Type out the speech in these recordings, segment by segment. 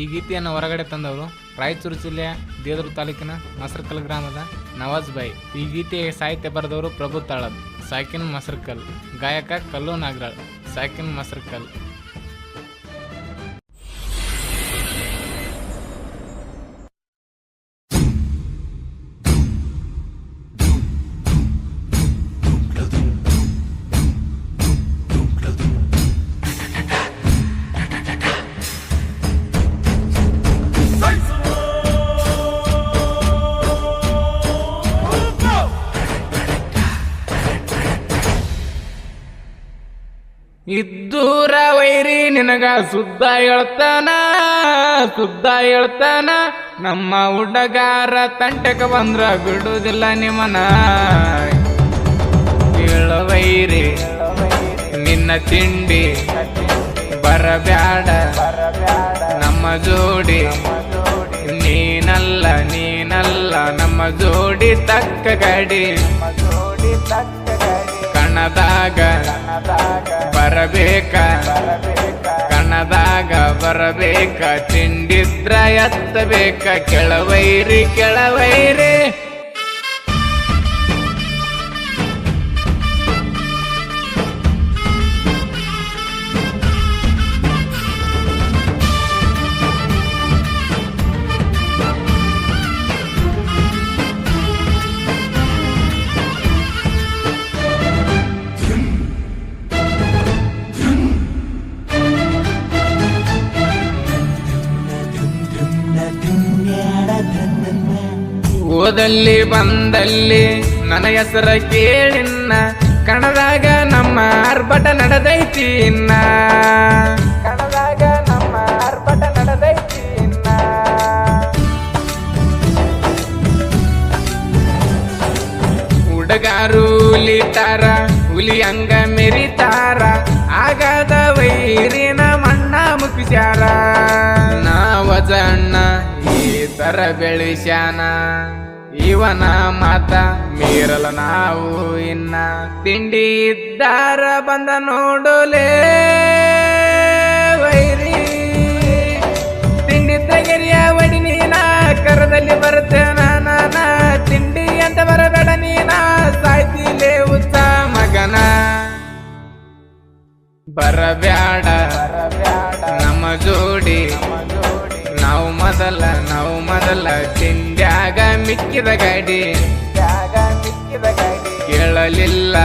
ಈ ಗೀತೆಯನ್ನು ಹೊರಗಡೆ ತಂದವರು ರಾಯಚೂರು ಜಿಲ್ಲೆಯ ದೇದರು ತಾಲೂಕಿನ ಮಸರ್ಕಲ್ ಗ್ರಾಮದ ನವಾಜ್ ಬಾಯಿ ಈ ಗೀತೆಯ ಸಾಹಿತ್ಯ ಬರೆದವರು ಪ್ರಭು ತಾಳದ್ ಸಾಕಿನ್ ಮಸರ್ಕಲ್, ಗಾಯಕ ಕಲ್ಲು ನಾಗರಾಳ್ ಸಾಕಿನ್ ಮಸರ್ಕಲ್. ಇದ್ದೂರ ವೈರಿ ನಿನಗ ಸುದ್ದ ಹೇಳ್ತಾನ ಸುದ್ದ ಹೇಳ್ತಾನ. ನಮ್ಮ ಹುಡುಗಾರ ತಂಟಕ ಬಂದ್ರ ಬಿಡುವುದಿಲ್ಲ ನಿಮ್ಮನ ವೈರಿ, ನಿನ್ನ ತಿಂಡಿ ಬರಬ್ಯಾಡ. ನಮ್ಮ ಜೋಡಿ ನೀನಲ್ಲ ನೀನಲ್ಲ. ನಮ್ಮ ಜೋಡಿ ತಕ್ಕ ಗಾಡಿ. ಕಣದಾಗ ಬರಬೇಕ. ಕಣದಾಗ ಬರಬೇಕ. ತಿಂಡಿದ್ರ ಎತ್ತಬೇಕ. ಕೆಳವೈರಿ ಕೆಳವೈರಿ. ಓದಲ್ಲಿ ಬಂದಲ್ಲಿ ನನ್ನ ಹೆಸರ ಕೇಳಿನ್ನ. ಕಣದಾಗ ನಮ್ಮ ಆರ್ಭಟ ನಡೆದೈತಿ ಇನ್ನ. ಕಣದಾಗ ನಮ್ಮ ಹುಡುಗಾರು ಹುಲಿ ಹಂಗ ಮೆರಿತಾರ. ಆಗದ ವೈರಿನ ಮಣ್ಣ ಮುಗಿಸ್ಯಾರ ನಾವಜಣ್ಣ ಈ ತರ ಬೆಳಿಸ್ಯಾನ. ಇವನ ಮಾತ ಮೀರಲ ನಾವು ಇನ್ನ ತಿಂಡಿ ಇದ್ದಾರ ಬಂದ ನೋಡಲೇ ವೈರಿ. ತಿಂಡಿ ತೆಗೆರಿಯ ವಡಿ ನೀನ, ಕರದಲ್ಲಿ ಬರುತ್ತೆ ನಾನ ತಿಂಡಿ ಅಂತ ಬರಬೇಡ ನೀನ, ಸಾಯ್ತಿಲೇ ಉತ್ತ ಮಗನ. ಬರಬ್ಯಾಡ, ನಮ್ಮ ಜೋಡಿ. ನಾವು ಮೊದಲ ನಾವು ಮೊದಲ. ತಿಂಡ್ಯಾಗ ಮಿಕ್ಕಿದ ಗಾಡಿ ಕೇಳಲಿಲ್ಲ.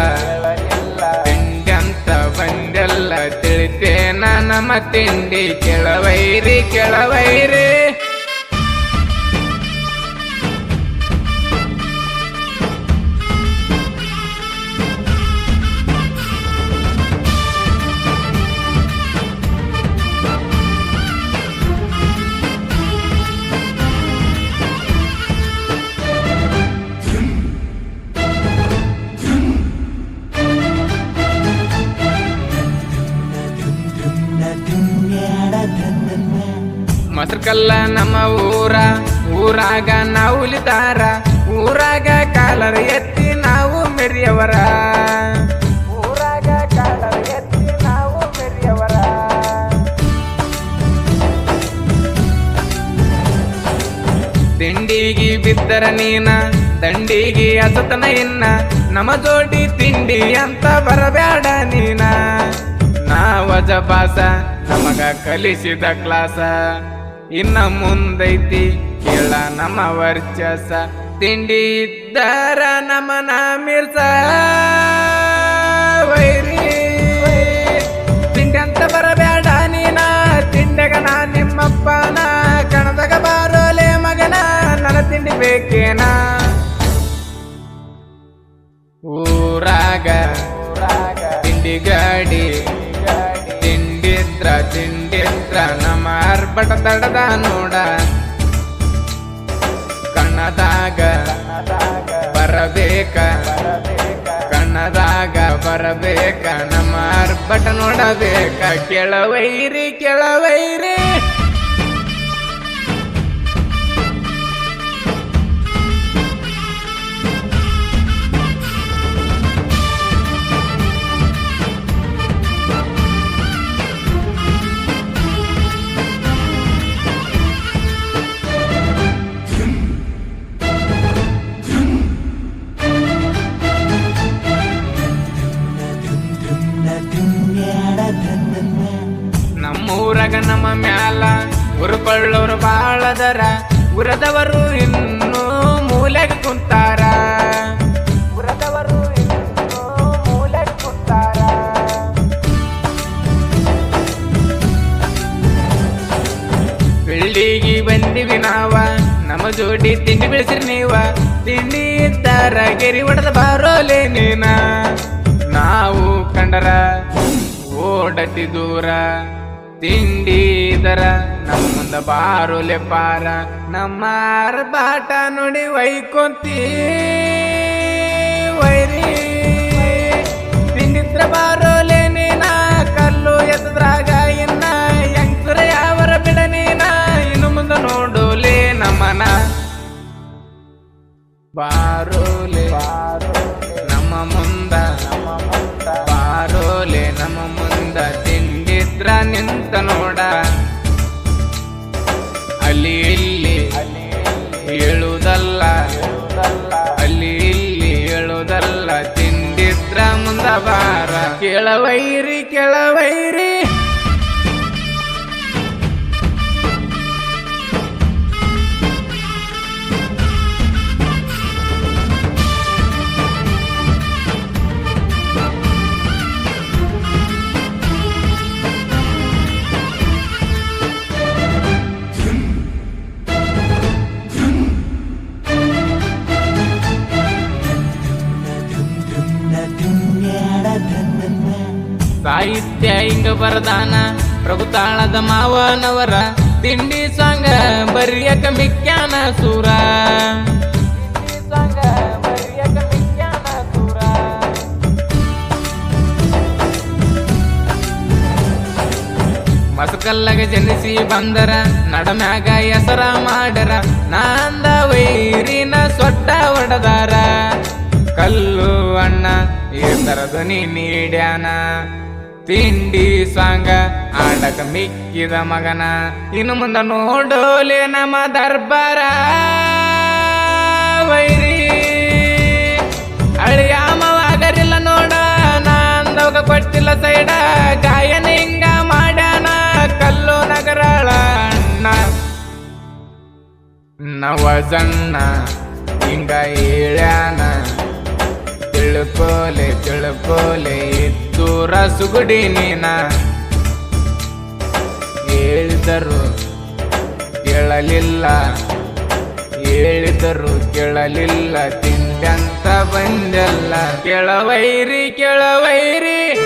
ತಿಂಡಂತ ಬಂದೆಲ್ಲ ತಿಳಿತೇನ ನಮ್ಮ ತಿಂಡಿ. ಕೆಳವೈರಿ ಕೆಳವೈರಿ. ಮಸರ್ಕಲ್ಲ ನಮ್ಮ ಊರ, ಊರಾಗ ನಾವು ಉಲಿತಾರ ಊರಾಗ ಕಾಲರ ಎತ್ತಿ ನಾವು ಮೆರಿಯವರ. ಊರಾಗ ಕಾಲರ ನಾವು ಮೆರಿಯವರ. ತಿಂಡಿಗಿ ಬಿದ್ದರ ನೀನ, ದಂಡಿಗಿ ಅಸತನ ಇನ್ನ. ನಮ್ಮ ಜೋಡಿ ತಿಂಡಿ ಅಂತ ಬರಬೇಡ ನೀನ. ನಾವ ಜಪಾಸ, ನಮಗ ಕಲಿಸಿದ ಕ್ಲಾಸ. ಇನ್ನ ಮುಂದೈತಿ ಕೇಳ ನಮ್ಮ ವರ್ಚಸ. ತಿಂಡಿ ಇದ್ದಾರ ನಮನ ಮಿರ್ಸ ವೈರಿ, ತಿಂಡಿ ಅಂತ ಬರಬೇಡ ನೀನ. ತಿಂಡಗ ನಾ ನಿಮ್ಮಪ್ಪನ. ಕಣದಾಗ ಬಾರೋಲೆ ಮಗನ. ನನ್ನ ತಿಂಡಿ ಬೇಕೇನ? ಅರ್ಬಟ ತಡದ ನೋಡ. ಕಣ್ಣದಾಗ ಬರಬೇಕ. ಕಣ್ಣದಾಗ ಬರಬೇಕ. ನಮ್ಮ ಅರ್ಬಟ ನೋಡಬೇಕ. ಕೆಳವೈರಿ ಕೆಳವೈರಿ. ಉರುಕೊಳ್ಳೋರು ಬಾಳದರ ಉರದವರು ಇನ್ನು ಮೂಲೆಗೆ ಕುಂತಾರ. ಬೆಳ್ಳಿಗೆ ಬಂದಿವಿ ನಾವ, ನಮ್ಮ ಜೋಡಿ ತಿಂಡಿ ಬೆಳೆಸಿರಿ ನೀವ. ತಿಂಡಿ ಇದ್ದಾರ, ಗೆರಿ ಹೊಡೆದ ಬಾರೋಲೆ ನೀನ. ನಾವು ಕಂಡರ, ಓಡತಿ ದೂರ, ತಿಂಡಿ ದರ. ನಮ್ಮ ಮುಂದ ಬಾರೋಲೆ ಪಾರ, ನಮ್ಮ ಬಾಟ ನೋಡಿ ವೈಕೊಂತಿ. ವೈರಿ ತಿಂಡಿತ್ರ ಬಾರೋಲೆ ನೀನ, ಕಲ್ಲು ಎತ್ತದ್ರಾಗ ಇನ್ನ ಯಂಗ್ಸರ ಯಾವರ ಬಿಡ ನೀನ, ಇನ್ನು ಮುಂದೆ ನೋಡೋಲೆ ನಮ್ಮನ. ಬಾರೋಲೆ, ನಮ್ಮ ಮುಂದ, ಬಾರೋಲೆ ನಮ್ಮ ಮುಂದ ತಿಂಡಿದ್ರ ನಿಂತ ನೋಡ. ಅಲ್ಲಿ ಇಲ್ಲಿ ಹೇಳುವುದಲ್ಲ ಅಲ್ಲಿ ಇಲ್ಲಿ ಹೇಳುವುದಲ್ಲ ತಿಂದಿದ್ರ ಮುಂದ ಬಾರ ಕೆಳವೈರಿ ಕೆಳವೈರಿ. ಸಾಹಿತ್ಯ ಹಿಂಗ ಬರದಾನ ಪ್ರಭುತಾಳದ ಮಾವನವರ, ತಿಂಡಿ ಸಾಂಗ, ಬರಿಯಕ ಮಿಕ್ಯಾನ ಸೂರ. ಮಸಕಲ್ಲಗ ಜನಿಸಿ ಬಂದರ, ನಡಮ್ಯಾಗ ಹೆಸರ ಮಾಡರ, ನಾಂದ ವೈರಿನ ಸೊಟ್ಟ ಒಡದಾರ ಕಲ್ಲು ಅಣ್ಣ, ಈ ಧ್ವನಿ ನೀಡ್ಯಾನ. ತಿಂಡಿ ಸಾಂಗ ಆಡಕ ಮಿಕ್ಕಿದ ಮಗನ. ಇನ್ನು ಮುಂದ ನೋಡೋಲೆ ನಮ್ಮ ದರ್ಬಾರ ವೈರಿ. ಅಳಿಯಾಮವಾಗರಿಲ್ಲ ನೋಡ ನಾಂದವಾಗ ಕೊಟ್ಟಿಲ್ಲ ಸೈಡ. ಗಾಯನ ಹಿಂಗ ಮಾಡ್ಯಾನ ಕಲ್ಲು ನಗರಳ ನವಜಣ್ಣ ಹಿಂಗ ಹೇಳ್ಯಾನ ತಿಳ್ಕೋಲೆ ತಿಳ್ಕೋಲೆ ಇದ್ದೂರ ಸುಗುಡಿ ನೀನ. ಹೇಳಿದರು ಕೇಳಲಿಲ್ಲ. ಹೇಳಿದರು ಕೇಳಲಿಲ್ಲ. ತಿಂಡಂತ ಬಂದಲ್ಲ. ಕೆಳವೈರಿ ಕೆಳವೈರಿ.